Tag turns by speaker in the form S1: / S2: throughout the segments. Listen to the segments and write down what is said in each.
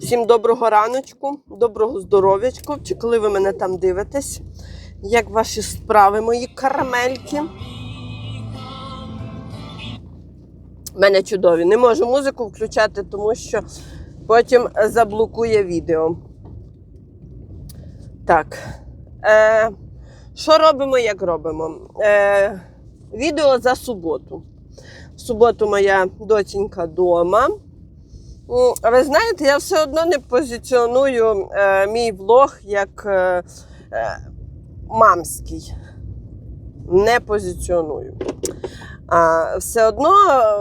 S1: Всім доброго раночку, доброго здоров'ячку, чи коли ви мене там дивитесь. Як ваші справи, мої карамельки? У мене чудові. Не можу музику включати, тому що потім заблокує відео. Так. Е, що робимо, як робимо? Е, відео за суботу. В суботу моя доченька вдома. Ну, Ви знаєте, я все одно не позиціоную е, мій влог як е, е, мамський. Не позиціоную. А, все одно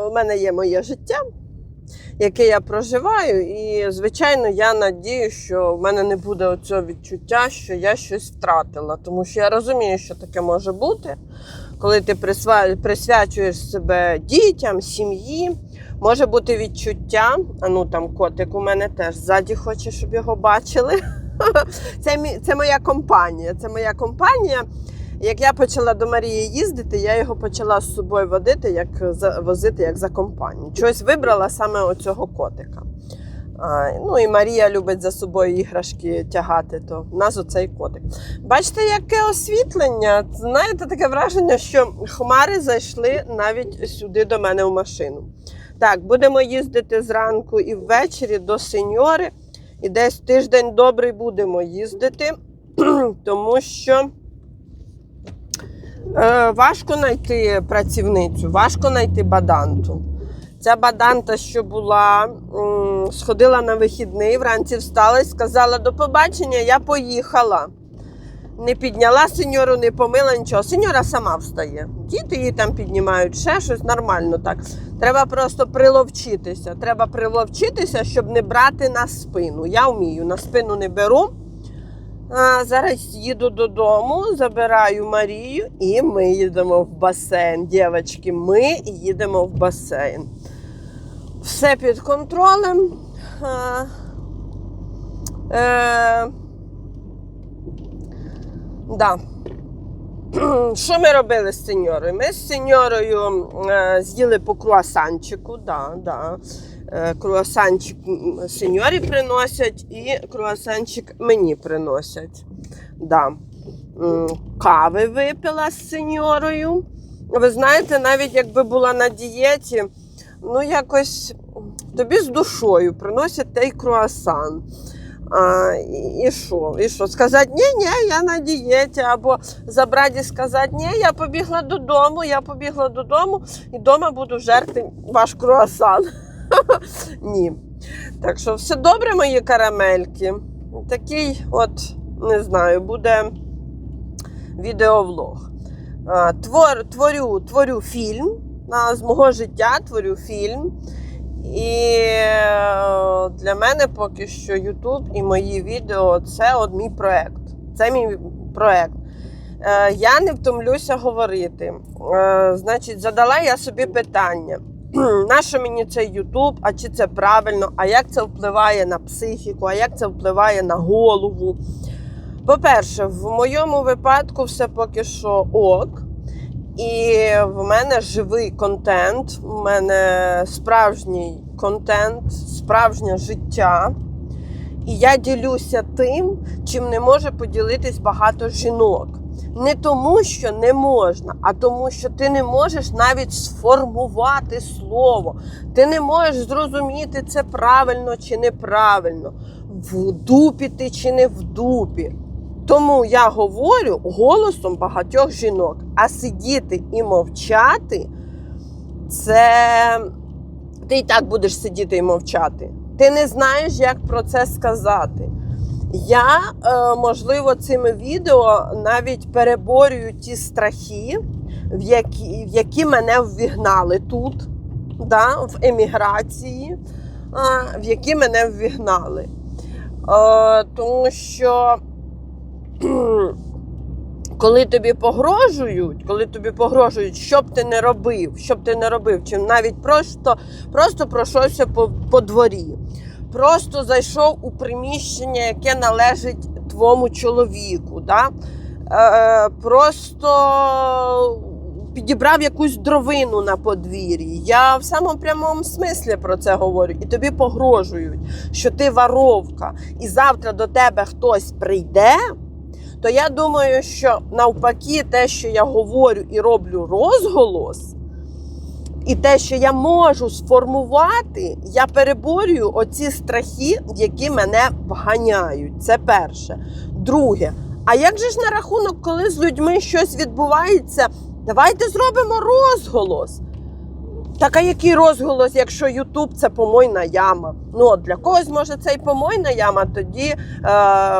S1: у мене є моє життя, яке я проживаю, і, звичайно, я надію, що в мене не буде цього відчуття, що я щось втратила. Тому що я розумію, що таке може бути, коли ти присвячуєш себе дітям, сім'ї. Може бути відчуття, а ну там котик у мене теж ззаді хоче, щоб його бачили. Це, це моя компанія. Це моя компанія. Як я почала до Марії їздити, я його почала з собою водити, як за, возити як за компанію. Чогось вибрала саме оцього котика. А, ну і Марія любить за собою іграшки тягати, то в нас оцей котик. Бачите, яке освітлення? Знаєте, таке враження, що хмари зайшли навіть сюди до мене в машину. Так, будемо їздити зранку і ввечері до сеньори. І десь тиждень добрий будемо їздити, тому що е, важко знайти працівницю, важко знайти баданту. Ця баданта, що була, м, сходила на вихідний, вранці встала і сказала: до побачення, я поїхала. Не підняла сеньору, не помила нічого. Сеньора сама встає. Діти її там піднімають, ще щось нормально так. Треба просто приловчитися. Треба приловчитися, щоб не брати на спину. Я вмію, на спину не беру. А, зараз їду додому, забираю Марію і ми їдемо в басейн. Дівчатки, ми їдемо в басейн. Все під контролем. А, е, да. Що ми робили з сеньорою? Ми з сеньорою е, з'їли по круасанчику. Да, да. Е, круасанчик сеньорі приносять і круасанчик мені приносять. Да. Кави випила з сеньорою. Ви знаєте, навіть якби була на дієті, ну якось тобі з душою приносять той круасан. А, і- що? І що? Сказати, ні, ні, я на дієті, або і сказати, ні, я побігла додому, я побігла додому і вдома буду жерти ваш круасан. Ні. Так що все добре, мої карамельки. Такий, от, не знаю, буде відеовлог. Твор, творю, творю фільм з мого життя, творю фільм. І е, для мене поки що YouTube і мої відео це от мій проект. Це мій проект. Е, Я не втомлюся говорити. Е, Значить, задала я собі питання. Нащо мені цей Ютуб, а чи це правильно, а як це впливає на психіку, а як це впливає на голову? По-перше, в моєму випадку все поки що ок. І в мене живий контент, в мене справжній контент, справжнє життя. І я ділюся тим, чим не може поділитись багато жінок. Не тому, що не можна, а тому, що ти не можеш навіть сформувати слово. Ти не можеш зрозуміти, це правильно чи неправильно, в дупі ти чи не в дупі. Тому я говорю голосом багатьох жінок. А сидіти і мовчати це ти і так будеш сидіти і мовчати. Ти не знаєш, як про це сказати. Я, е, можливо, цими відео навіть переборюю ті страхи, в які, в які мене ввігнали тут, да, в еміграції, в які мене ввігнали. Е, тому що коли тобі погрожують, коли тобі погрожують, що б ти не робив, що б ти не робив, чи навіть просто, просто пройшовся по, по дворі, просто зайшов у приміщення, яке належить твоєму чоловіку. Да? Е, просто підібрав якусь дровину на подвір'ї. Я в самому прямому смислі про це говорю. І тобі погрожують, що ти воровка, і завтра до тебе хтось прийде. То я думаю, що навпаки, те, що я говорю і роблю розголос, і те, що я можу сформувати, я переборюю оці страхи, які мене вганяють. Це перше. Друге, а як же ж на рахунок, коли з людьми щось відбувається, давайте зробимо розголос. Так, а який розголос, якщо Ютуб це помойна яма? Ну, от для когось може це і помойна яма, тоді е,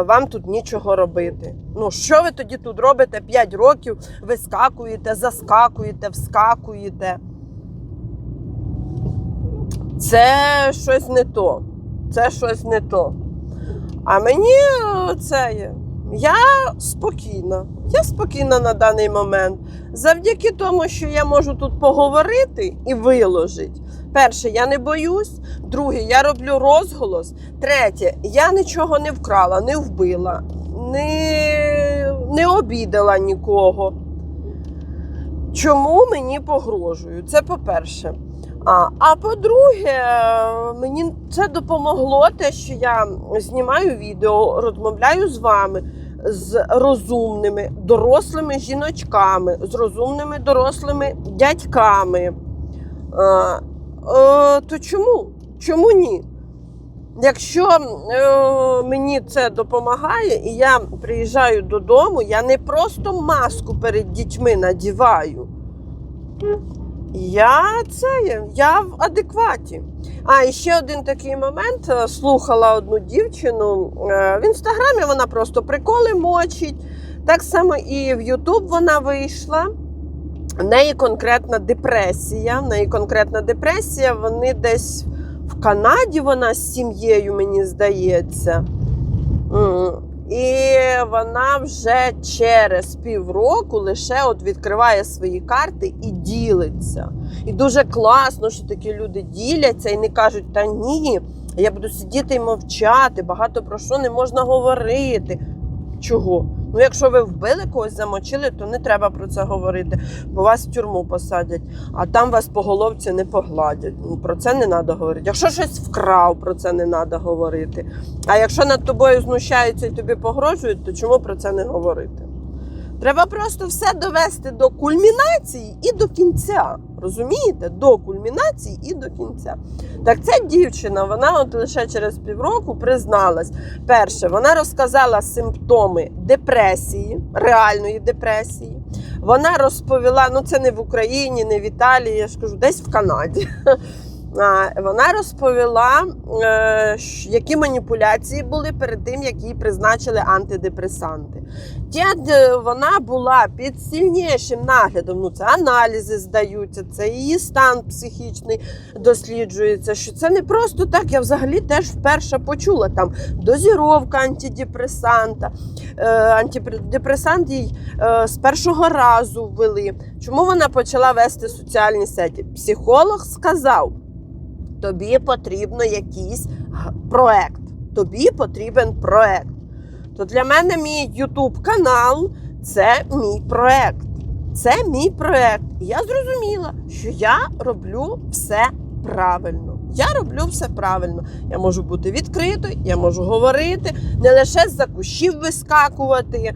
S1: вам тут нічого робити. Ну, що ви тоді тут робите 5 років? Вискакуєте, заскакуєте, вскакуєте. Це щось не то. Це щось не то. А мені е, це є. Я спокійна. Я спокійна на даний момент. Завдяки тому, що я можу тут поговорити і виложити. Перше, я не боюсь. Друге, я роблю розголос. Третє, я нічого не вкрала, не вбила, не, не обідала нікого. Чому мені погрожують? Це по-перше. А, а по-друге, мені це допомогло те, що я знімаю відео, розмовляю з вами, з розумними дорослими жіночками, з розумними дорослими дядьками. А, е, то чому? Чому ні? Якщо е, мені це допомагає, і я приїжджаю додому, я не просто маску перед дітьми надіваю. Я це я в адекваті. А і ще один такий момент. е, Слухала одну дівчину е, в інстаграмі. Вона просто приколи мочить. Так само і в Ютуб вона вийшла. В неї конкретна депресія. В неї конкретна депресія. Вони десь в Канаді вона з сім'єю, мені здається. І вона вже через півроку лише от відкриває свої карти і ділиться. І дуже класно, що такі люди діляться і не кажуть, та ні, я буду сидіти і мовчати, багато про що не можна говорити. Чого? Ну, якщо ви вбили когось, замочили, то не треба про це говорити, бо вас в тюрму посадять, а там вас по головці не погладять. Ну, про це не треба говорити. Якщо щось вкрав, про це не треба говорити. А якщо над тобою знущаються і тобі погрожують, то чому про це не говорити? Треба просто все довести до кульмінації і до кінця. Розумієте? До кульмінації і до кінця. Так ця дівчина, вона от лише через півроку призналась. Перше, вона розказала симптоми депресії, реальної депресії. Вона розповіла, ну це не в Україні, не в Італії, я ж кажу, десь в Канаді. Вона розповіла, е, які маніпуляції були перед тим, як їй призначили антидепресанти. Ті, вона була під сильнішим наглядом. Ну, це аналізи здаються, це її стан психічний досліджується. Що це не просто так. Я взагалі теж вперше почула там дозіровка антидепресанта. Е, антидепресант їй е, з першого разу ввели. Чому вона почала вести соціальні сеті? Психолог сказав: тобі потрібно якийсь проект. Тобі потрібен проект. То для мене мій YouTube канал це мій проект. Це мій проект. І я зрозуміла, що я роблю все правильно. Я роблю все правильно. Я можу бути відкритою, я можу говорити, не лише з-за кущів вискакувати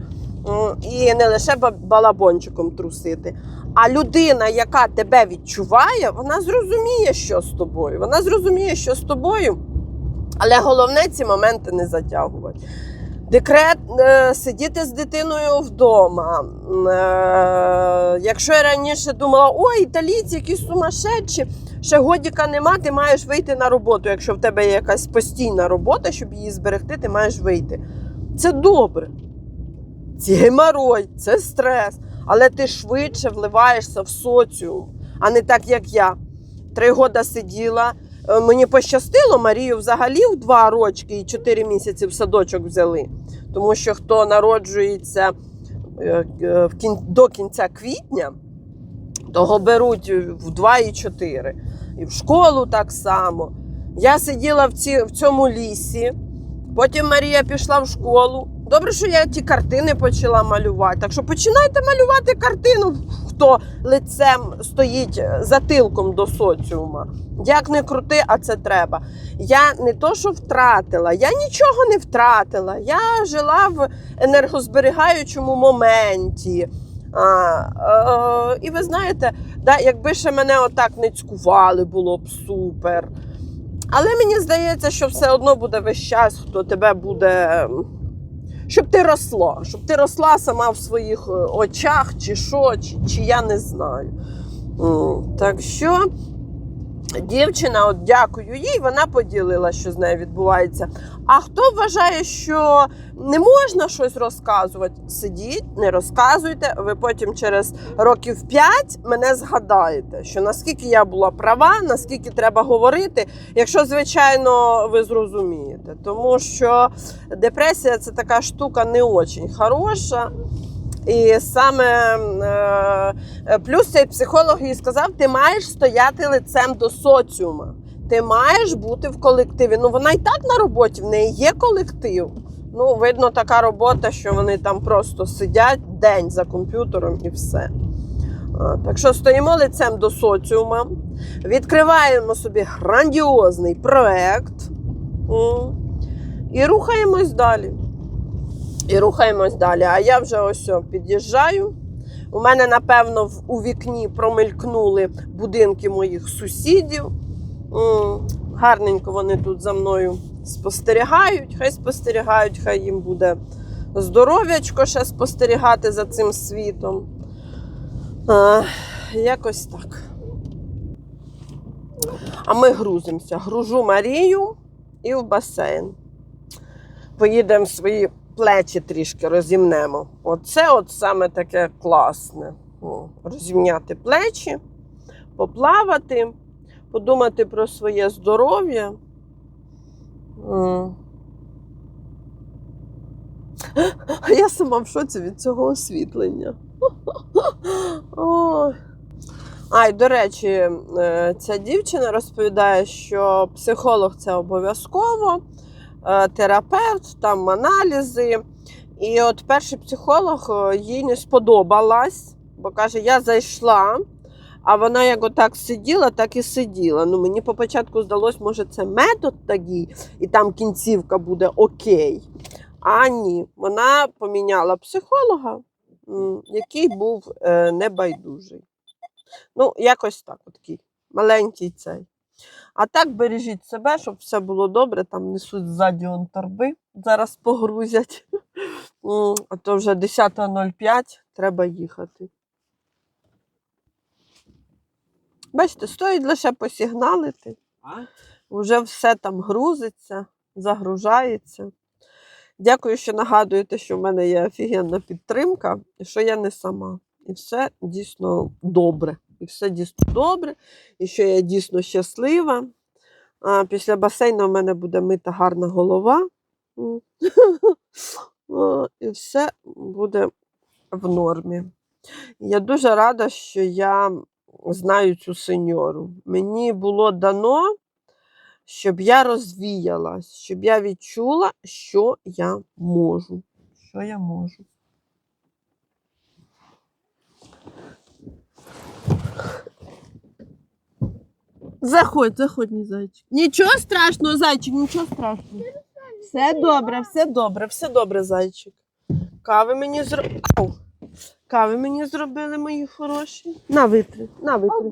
S1: і не лише балабончиком трусити. А людина, яка тебе відчуває, вона зрозуміє, що з тобою. Вона зрозуміє, що з тобою. Але головне ці моменти не затягувати. Декрет е, сидіти з дитиною вдома. Е, якщо я раніше думала, ой, італійці якісь сумасшедші, ще годіка нема, ти маєш вийти на роботу. Якщо в тебе є якась постійна робота, щоб її зберегти, ти маєш вийти. Це добре. Це геморой, це стрес. Але ти швидше вливаєшся в соціум, а не так, як я. Три роки сиділа. Е, Мені пощастило, Марію взагалі в два рочки і чотири місяці в садочок взяли. Тому що хто народжується е, е, до кінця квітня, того беруть в 2 і 4. І в школу так само. Я сиділа ці... в цьому лісі, потім Марія пішла в школу. Добре, що я ті картини почала малювати. Так що починайте малювати картину. хто лицем стоїть е, затилком до соціума. Як не крути, а це треба. Я не то, що втратила, я нічого не втратила. Я жила в енергозберігаючому моменті. А, е, і ви знаєте, да, якби ще мене отак не цькували, було б супер. Але мені здається, що все одно буде весь час, хто тебе буде. Щоб ти росла, щоб ти росла сама в своїх е, очах, чи що, чи, чи я не знаю. Так що дівчина, от дякую їй, вона поділила, що з нею відбувається. А хто вважає, що не можна щось розказувати, сидіть, не розказуйте. Ви потім через років 5 мене згадаєте, що наскільки я була права, наскільки треба говорити, якщо, звичайно, ви зрозумієте. Тому що депресія це така штука не дуже хороша. І саме е, плюс цей психолог їй сказав: ти маєш стояти лицем до соціума. Ти маєш бути в колективі. Ну вона і так на роботі, в неї є колектив. Ну, видно, така робота, що вони там просто сидять день за комп'ютером і все. Так що стоїмо лицем до соціума, відкриваємо собі грандіозний проект і рухаємось далі. І рухаємось далі. А я вже ось під'їжджаю. У мене, напевно, у вікні промелькнули будинки моїх сусідів. Гарненько вони тут за мною спостерігають. Хай спостерігають, хай їм буде здоров'ячко ще спостерігати за цим світом. А, якось так. А ми грузимося. Гружу Марію і в басейн. Поїдемо свої плечі трішки розімнемо. Оце от саме таке класне. Розімняти плечі, поплавати, подумати про своє здоров'я. А я сама в шоці від цього освітлення. Ой. А, й до речі, е, ця дівчина розповідає, що психолог це обов'язково, терапевт, там аналізи. І от перший психолог е, їй не сподобалась, бо каже, я зайшла, а вона як отак сиділа, так і сиділа. Ну, мені по здалось, може, це метод такий, і там кінцівка буде окей. А ні, вона поміняла психолога, який був е, небайдужий. Ну, якось так, такий маленький цей. А так бережіть себе, щоб все було добре. Там несуть ззаді он торби, зараз погрузять. А то вже 10.05 треба їхати. Бачите, стоїть лише посігналити. Вже все там грузиться, загружається. Дякую, що нагадуєте, що в мене є офігенна підтримка, і що я не сама. І все дійсно добре. І все дійсно добре, і що я дійсно щаслива. А після басейну в мене буде мита гарна голова. І все буде в нормі. Я дуже рада, що я знаю цю сеньору. Мені було дано, щоб я розвіялась, щоб я відчула, що я можу. Що я можу. Заходь, заходь, мій зайчик. Нічого страшного, зайчик, нічого страшного. Все добре, все добре, все добре, зайчик. Кави мені зробили. Кави мені зробили, мої хороші. На витри, на витри.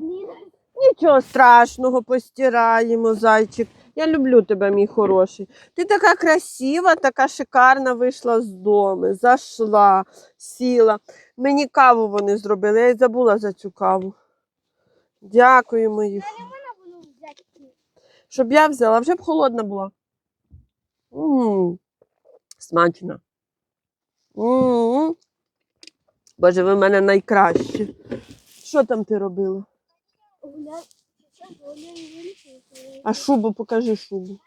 S1: Нічого страшного, постираємо, зайчик. Я люблю тебе, мій хороший. Ти така красива, така шикарна вийшла з дому, зайшла, сіла. Мені каву вони зробили, я й забула за цю каву. Дякую, мої. Щоб я взяла, вже б холодна була. м Смачно. м Боже, ви в мене найкращі. Що там ти робила? А шубу покажи шубу.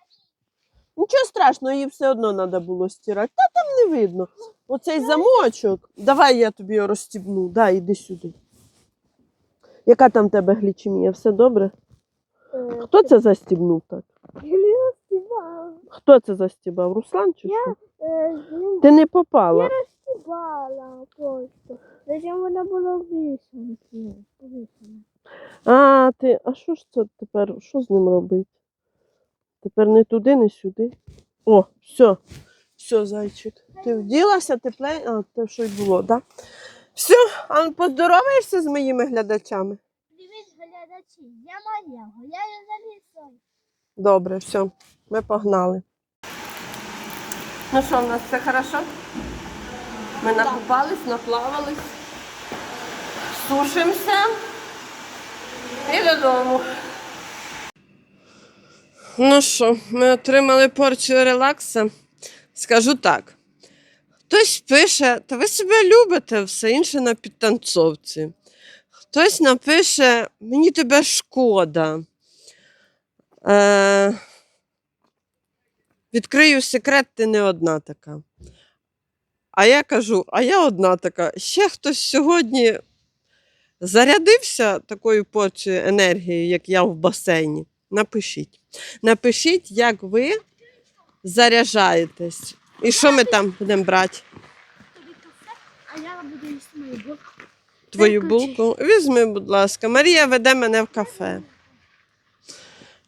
S1: Нічого страшного, її все одно треба було стирати. Та там не видно. Оцей замочок. Давай я тобі його розстібну. Дай, іди сюди. Яка там в тебе глічемія? Все добре? Хто це застібнув так? Хто це застібав? Руслан чи
S2: Я,
S1: що?
S2: Е, ну,
S1: Ти не попала.
S2: Я
S3: упала просто. Зачем вона була? Повисана.
S1: А, ти, а що ж це тепер? Що з ним робити? Тепер не туди, не сюди. О, все. Все, зайчик. Ти вділася, тепле. А, те що й було, так? Да? Все, а ну, поздороваєшся з моїми глядачами?
S3: Глядачі, я Марія, гуляю за лісом.
S1: Добре, все, ми погнали. Ну що, в нас все хорошо? Ми накупались, наплавались, сушимося і додому. Ну що, ми отримали порцію релакса. Скажу так. Хтось пише, та ви себе любите, все інше на підтанцовці. Хтось напише, мені тебе шкода. Е, відкрию секрет, ти не одна така. А я кажу, а я одна така. Ще хтось сьогодні зарядився такою порцією енергії, як я в басейні. Напишіть. Напишіть, як ви заряджаєтесь. І що ми там будемо брати?
S3: А я буду їсти мою булку.
S1: Твою булку? Візьми, будь ласка. Марія веде мене в кафе.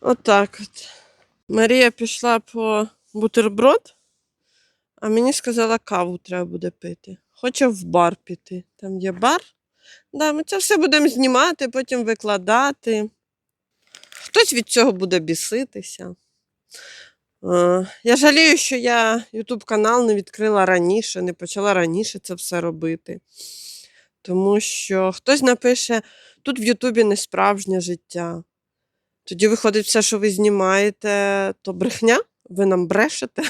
S1: Отак от. Марія пішла по бутерброд, а мені сказала, каву треба буде пити. Хоче в бар піти. Там є бар. Да, ми це все будемо знімати, потім викладати. Хтось від цього буде біситися. Я жалію, що я YouTube канал не відкрила раніше, не почала раніше це все робити. Тому що хтось напише, тут в Ютубі не справжнє життя. Тоді виходить, все, що ви знімаєте, то брехня, ви нам брешете.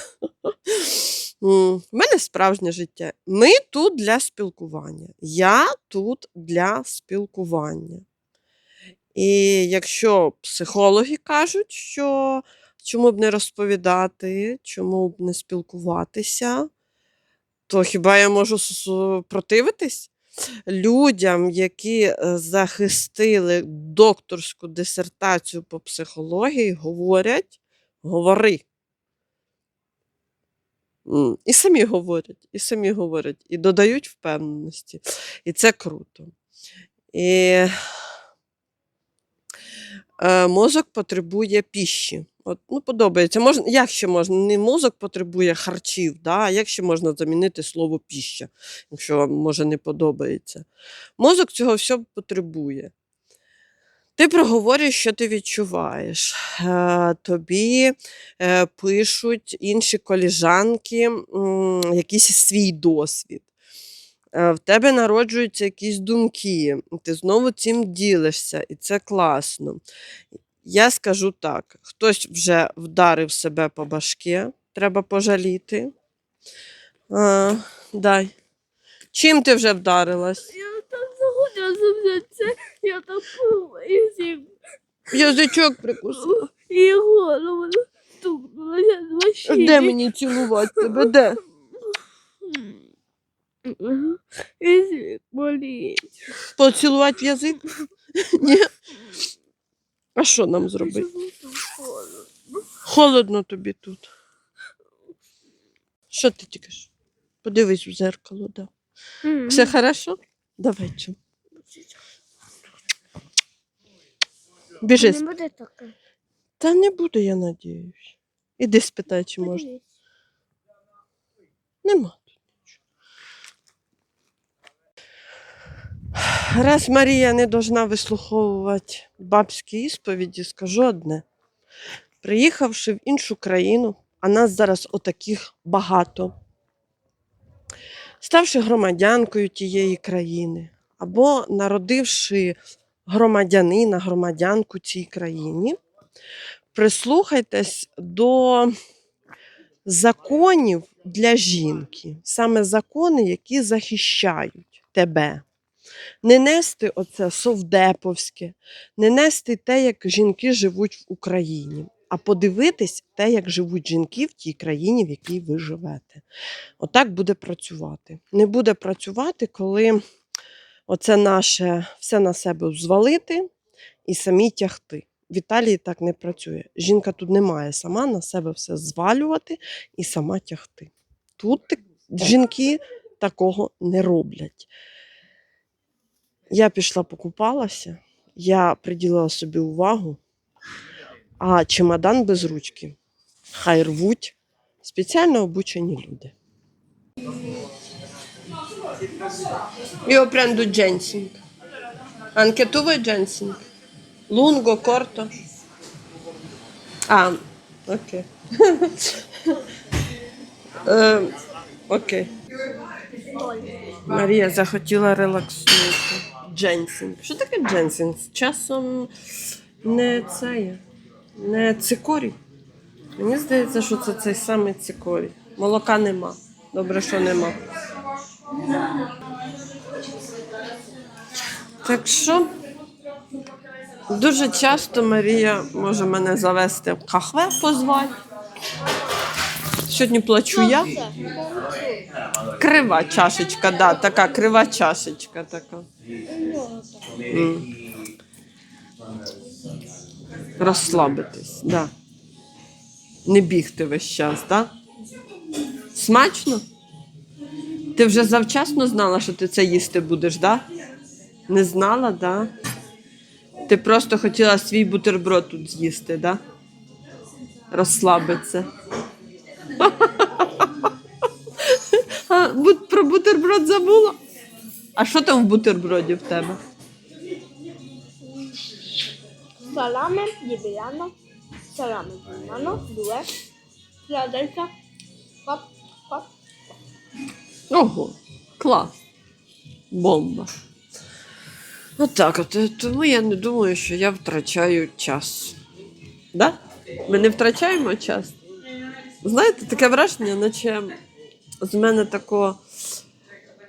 S1: В мене справжнє життя. Ми тут для спілкування. Я тут для спілкування. І якщо психологи кажуть, що чому б не розповідати, чому б не спілкуватися, то хіба я можу противитись? Людям, які е, захистили докторську дисертацію по психології, говорять, говори. І самі говорять, і самі говорять, і додають впевненості. І це круто. І е, мозок потребує піші. От, ну, подобається. Можна, як ще можна? Не мозок потребує харчів, да? а як ще можна замінити слово піща, якщо вам може не подобається. Мозок цього всього потребує. Ти проговорюєш, що ти відчуваєш. Е, Тобі е, пишуть інші коліжанки якийсь свій досвід. Е, В тебе народжуються якісь думки, ти знову цим ділишся, і це класно. Я скажу так: хтось вже вдарив себе по башки, треба пожаліти. А, дай. Чим ти вже вдарилась?
S3: Я там захотіла за це, я так всім,
S1: Язичок прикусив.
S3: і голову стукнулася з машини.
S1: Де мені цілувати тебе? Де?
S3: Всім болить.
S1: Поцілувати в язик? Ні. А що нам зробити?
S3: Холодно?
S1: Холодно тобі тут. Що ти ж? Подивись в зеркало, да. Все хорошо? Давай чим. Біжи.
S3: Не буде таке.
S1: Та не буде, я надіюсь. Іди спитай, чи можна. Нема тут нічого. Раз Марія не должна вислуховувати бабські ісповіді, скажу одне. Приїхавши в іншу країну, а нас зараз отаких багато, ставши громадянкою тієї країни, або народивши громадянина, громадянку цій країні, прислухайтесь до законів для жінки, саме закони, які захищають тебе. Не нести оце совдеповське, не нести те, як жінки живуть в Україні, а подивитись те, як живуть жінки в тій країні, в якій ви живете. Отак буде працювати. Не буде працювати, коли оце наше все на себе звалити і самі тягти. В Італії так не працює. Жінка тут не має сама на себе все звалювати і сама тягти. Тут жінки такого не роблять. Я пішла покупалася, я приділила собі увагу, а чемодан без ручки хай рвуть спеціально обучені люди. Prendo ginseng. Anche tu vuoi ginseng? Lungo, corto? Ah. Е, Окей. Марія захотіла релакснути. Дженсінг. Що таке дженсінг? Часом не це є, не цикорій. Мені здається, що це цей самий цикорій. Молока нема. Добре, що нема. Так що дуже часто Марія може мене завести в кахве позвати. Сьогодні плачу я. Крива чашечка, да, така крива чашечка така. Розслабитись, да. Не бігти весь час, да? Смачно? Ти вже завчасно знала, що ти це їсти будеш, да? Не знала, да? Ти просто хотіла свій бутерброд тут з'їсти, да? Розслабитися. А, про бутерброд забула. А що там в бутерброді в тебе?
S3: Salame di Milano, salame di Milano, due, Philadelphia, pop, pop.
S1: Ого, клас. Бомба. Отак от. е, Тому я не думаю, що я втрачаю час. Да? Ми не втрачаємо час. Знаєте, таке враження, наче з мене тако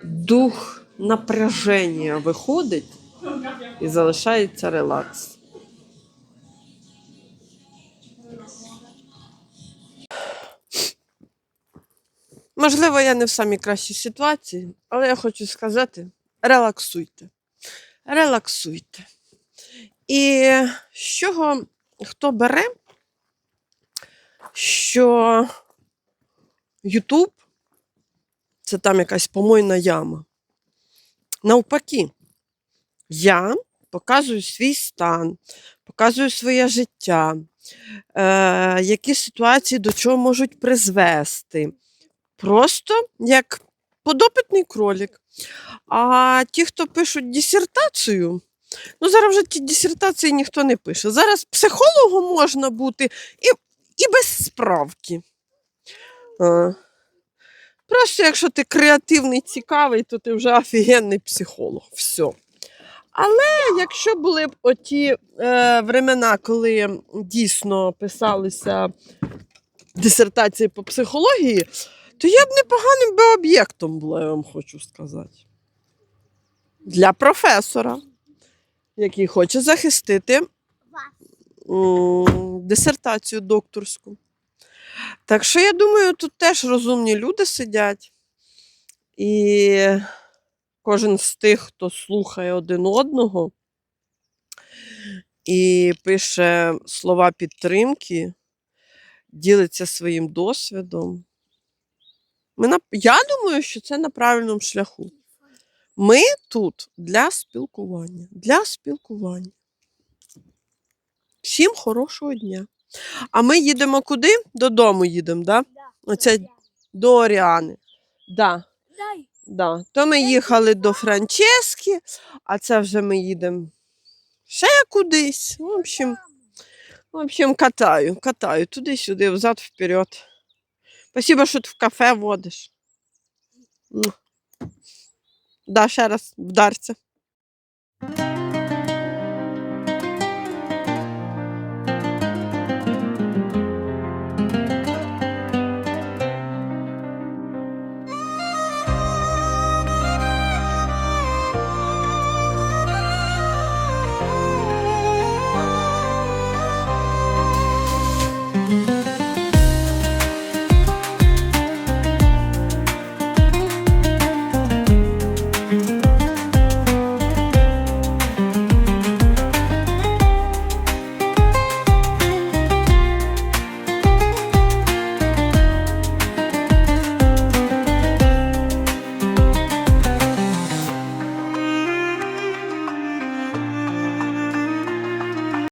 S1: дух напряження виходить і залишається релакс. Можливо, я не в самій кращій ситуації, але я хочу сказати: релаксуйте. Релаксуйте. І з чого хто бере, що Ютуб це там якась помойна яма. Навпаки, я показую свій стан, показую своє життя, е, які ситуації до чого можуть призвести просто як подопитний кролік. А ті, хто пишуть дисертацію, ну зараз вже ті дисертації ніхто не пише. Зараз психологом можна бути і, і без справки. А. Просто якщо ти креативний, цікавий, то ти вже офігенний психолог. Все. Але якщо були б оті е, времена, коли дійсно писалися дисертації по психології, то я б непоганим би об'єктом була, я вам хочу сказати. Для професора, який хоче захистити дисертацію докторську. Так що я думаю, тут теж розумні люди сидять. І кожен з тих, хто слухає один одного і пише слова підтримки, ділиться своїм досвідом. Ми на... Я думаю, що це на правильному шляху. Ми тут для спілкування. Для спілкування. Всім хорошого дня. А ми їдемо куди? Додому їдемо, да?
S3: Да.
S1: Оце до Оріани. Да,
S3: Дай.
S1: да. То ми їхали до Франчески, а це вже ми їдемо ще кудись. В общем, в общем, катаю, катаю туди-сюди, взад вперед. Спасибо, що ти в кафе водиш. Да, ще раз вдарця.